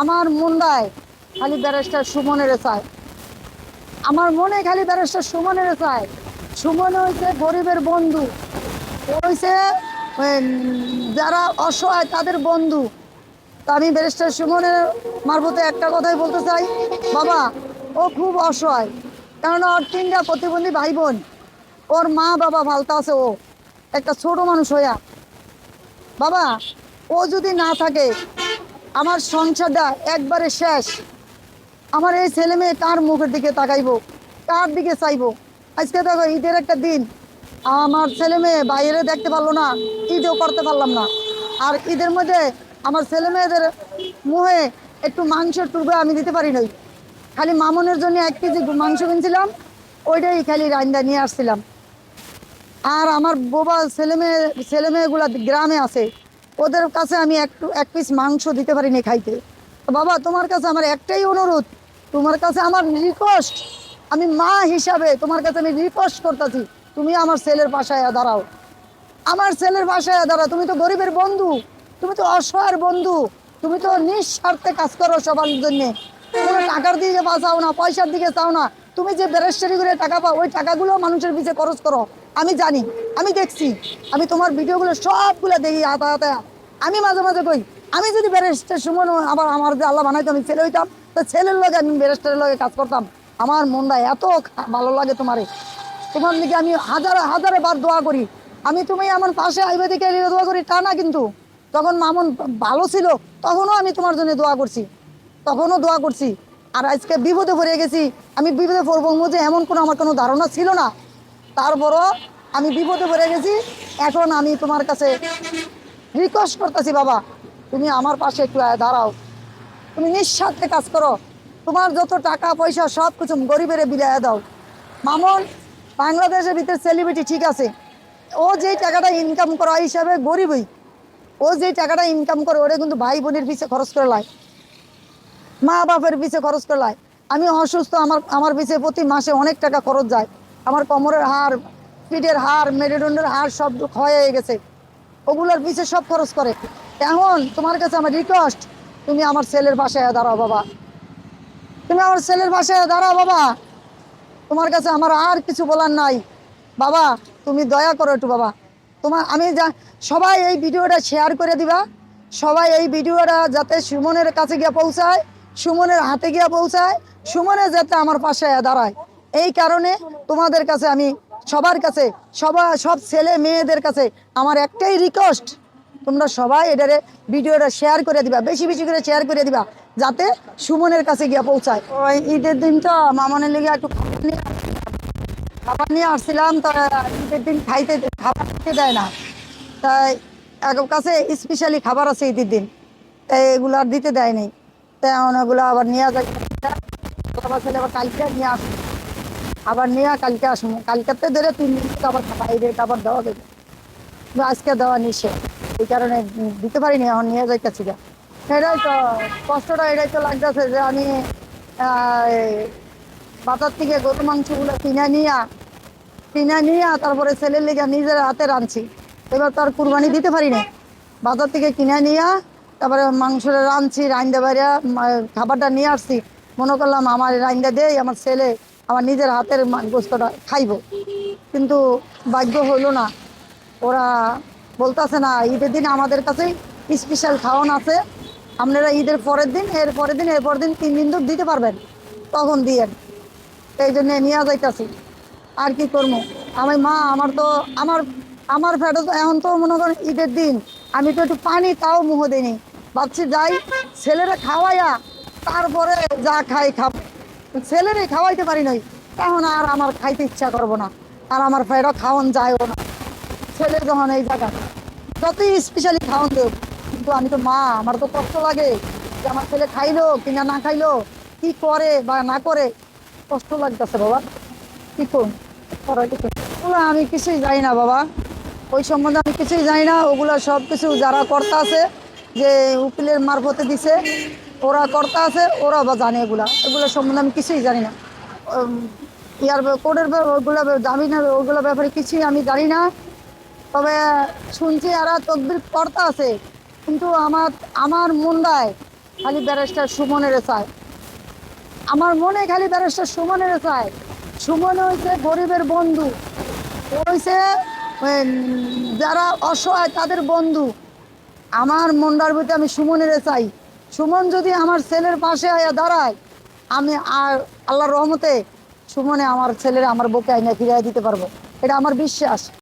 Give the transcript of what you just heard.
আমার মনটায় খালি ব্যারেস্টার সুমনের চায়। আমার মনে খালি ব্যারেস্টার সুমনের চায়। সুমন হয়েছে গরিবের বন্ধু। হয়েছে যারা অসহায় তাদের বন্ধু। তা আমি ব্যারিস্টার সুমনের মারফতে একটা কথাই বলতে চাই। বাবা, ও খুব অসহায়। কেননা ওর তিনটা প্রতিবন্ধী ভাই বোন ওর মা বাবা ভালতা আছে ও। একটা ছোট মানুষ হইয়া। বাবা, ও যদি না থাকে আমার সংসারটা একবারে শেষ। আমার এই ছেলে মেয়ে কার মুখের দিকে তাকাইবো? কার দিকে চাইব? আজকে দেখো ঈদের একটা দিন। আমার ছেলে মেয়ে বাইরে দেখতে পারল না, ঈদও করতে পারলাম না। আর ঈদের মধ্যে আমার ছেলে মেয়েদের মুহে একটু মাংসের টুকরো আমি দিতে পারি নাই। খালি মামনের জন্য এক কেজি মাংস কিনছিলাম, ওইটাই খালি রান্না নিয়ে আসছিলাম। আর আমার বোবা ছেলে মেয়ে, ছেলে মেয়েগুলা গ্রামে আছে। ওদের কাছে আমি একটু এক পিস মাংস দিতে পারি পারিনি খাইতে। বাবা, তোমার কাছে আমার একটাই অনুরোধ। তোমার কাছে আমার রিকোয়েস্ট আমি মা হিসাবে তোমার কাছে আমি রিকোয়েস্ট করতেছি, তুমি আমার ছেলের পাশায় দাঁড়াও। আমার ছেলের বাসায় দাঁড়াও, তুমি তো গরিবের বন্ধু, তুমি তো অসহায়ের বন্ধু, তুমি তো নিঃস্বার্থে কাজ করো সবার জন্যে। টাকার দিকে বাঁচাও না, পয়সার দিকে চাও না। তুমি যে বেরেস্টারি করে টাকা পাও, ওই টাকাগুলো মানুষের পিছিয়ে খরচ করো। আমি জানি, আমি দেখছি, আমি তোমার ভিডিওগুলো সবগুলো দেখি হাতে আমি মাঝে মাঝে কই, আমি যদি ব্যারিস্টার সুমন আবার আমার যে আল্লাহ বানাইতো, আমি ছেলে হইতাম, তো ছেলের লগে আমি ব্যারিস্টারের লগে কাজ করতাম। আমার মনটা এত ভালো লাগে তোমারে। তোমার দিকে আমি হাজারে হাজারে বার দোয়া করি। আমি তুমি আমার পাশে আইবে দিকে দোয়া করি, তা না কিন্তু। তখন মামুন ভালো ছিল, তখনও আমি তোমার জন্য দোয়া করছি। তখনও দোয়া করছি। আর আজকে বিপদে পড়ে গেছি। আমি বিপদে পড়ব যে এমন কোনো আমার কোনো ধারণা ছিল না। তারপরও আমি বিপদে পড়ে গেছি। এখন আমি তোমার কাছে রিকোয়েস্ট করতেছি, বাবা, তুমি আমার পাশে একটু দাঁড়াও। তুমি নিঃস্বার্থে কাজ করো। তোমার যত টাকা, পয়সা, সব কিছু গরিবের বিলাইয়া দাও। মামুন, বাংলাদেশের ভিতরে সেলিব্রিটি ঠিক আছে। ও যেই টাকাটা ইনকাম করা হিসাবে গরিবই। ও যেই টাকাটা ইনকাম করে ওটা কিন্তু ভাই বোনের পিছিয়ে খরচ করে লাই মা বাপের পিছিয়ে খরচ করে লাই আমি অসুস্থ, আমার আমার পিছিয়ে প্রতি মাসে অনেক টাকা খরচ যায়। আমার কোমরের হাড়, পিঠের হাড়, মেরুদণ্ডের হাড় সব হয়ে গেছে। ওগুলোর পিছিয়ে সব খরচ করে। এখন তোমার কাছে আমার রিকোয়েস্ট তুমি আমার ছেলের বাসায় দাঁড়াও বাবা। তুমি আমার ছেলের বাসায় দাঁড়াও বাবা। তোমার কাছে আমার আর কিছু বলার নাই। বাবা, তুমি দয়া করো একটু বাবা। তোমার আমি যা, সবাই এই ভিডিওটা শেয়ার করে দিবা। সবাই এই ভিডিওটা যাতে সুমনের কাছে গিয়ে পৌঁছায়। সুমনের হাতে গিয়ে পৌঁছায়, সুমনে যাতে আমার পাশে দাঁড়ায়। এই কারণে তোমাদের কাছে আমি সবার কাছে সবাই সব ছেলে মেয়েদের কাছে আমার একটাই রিকোয়েস্ট তোমরা সবাই এটারে ভিডিওটা শেয়ার করে দিবা, বেশি বেশি করে শেয়ার করে দিবা, যাতে সুমনের কাছে গিয়ে পৌঁছায়। ওই ঈদের দিন তো মামনের লেগে একটু খাবার নিয়ে খাবার নিয়ে আসছিলাম, তা ঈদের দিন খাইতে, খাবার খেতে দেয় না। তাই এক কাছে স্পেশালি খাবার আছে ঈদের দিন, তাই এগুলো আর দিতে দেয়নি এখন ওগুলো আবার নিয়ে আবার ছেলে আবার কালকে নিয়ে আসব। আবার নিয়ে কালকে আসব কালকেতে ধরে তিন দিন আবার রেট আবার দেওয়া দেবে আজকে দেওয়া নিষেধ। এই কারণে দিতে পারিনি, এখন নিয়ে যাইতেছি গা। এটাই তো কষ্টটা, এটাই তো লাগতেছে যে আমি বাজার থেকে গরু মাংসগুলো কিনে নিয়ে কিনে নিয়ে তারপরে ছেলের লেগে নিজের হাতে রাঁধছি। এবার তো আর কুরবানি দিতে পারি না বাজার থেকে কিনে নিয়ে তারপরে মাংসটা রাঁধছি রান্দা বাইরে খাবারটা নিয়ে আসছি। মনে করলাম আমার রান্দা দেই, আমার ছেলে আমার নিজের হাতের গোস্তটা খাইবো। কিন্তু ভাগ্য হইল না। ওরা বলতেছে না, ঈদের দিন আমাদের কাছেই স্পেশাল খাওয়ান আছে। আপনারা ঈদের পরের দিন, এর পরের দিন, এর পরের দিন তিন দিন তো দিতে পারবেন। তখন দিয়েন। এই জন্য নিয়ে যাইতাছি। আর কি করব? আমি মা, আমার তো, আমার আমার ফ্যাটে তো এখন তো মনে করেন ঈদের দিন। আমি তো একটু পানি তাও মুহ দিইনি। ভাবছি যাই, ছেলেরা খাওয়াইয়া তারপরে যা খাই খাব। ছেলেরে খাওয়াইতে পারি নাই, তখন আর আমার খাইতে ইচ্ছা করব না, আর আমার ফ্যাটও খাওয়ান যায়ও না। ছেলে যখন এই জায়গা যতই স্পেশালি খাওয়ান দেব কিন্তু আমি তো মা, আমার তো কষ্ট লাগে যে আমার ছেলে খাইলো কিনা না খাইলো, কি করে বা না করে, কষ্ট লাগতেছে বাবা। কি করুন আমি কিছুই যাই না বাবা। ওই সম্বন্ধে আমি কিছুই জানি না। ওগুলো সব কিছু যারা কর্তা আছে, যে উকিলের মারফতে দিছে, ওরা কর্তা আছে ওরা বা জানে এগুলা। এগুলো সম্বন্ধে আমি কিছুই জানি না। ইয়ার কোর্টের ওগুলো জামিনের ওগুলো ব্যাপারে কিছুই আমি জানি না। তবে শুনছি এরা তকবির কর্তা আছে, কিন্তু আমার আমার মুন্ডায় খালি ব্যারিস্টার সুমনের চায় আমার মনে খালি ব্যারিস্টার সুমনের চায় সুমন হয়েছে গরিবের বন্ধু। হয়েছে যারা অসহায় তাদের বন্ধু। আমার মন্ডার ভিতরে আমি সুমনের চাই। সুমন যদি আমার ছেলের পাশে আয়া দাঁড়ায়, আমি আর আল্লাহর রহমতে সুমনে আমার ছেলের আমার বুকে আইনা ফিরিয়ে দিতে পারব। এটা আমার বিশ্বাস।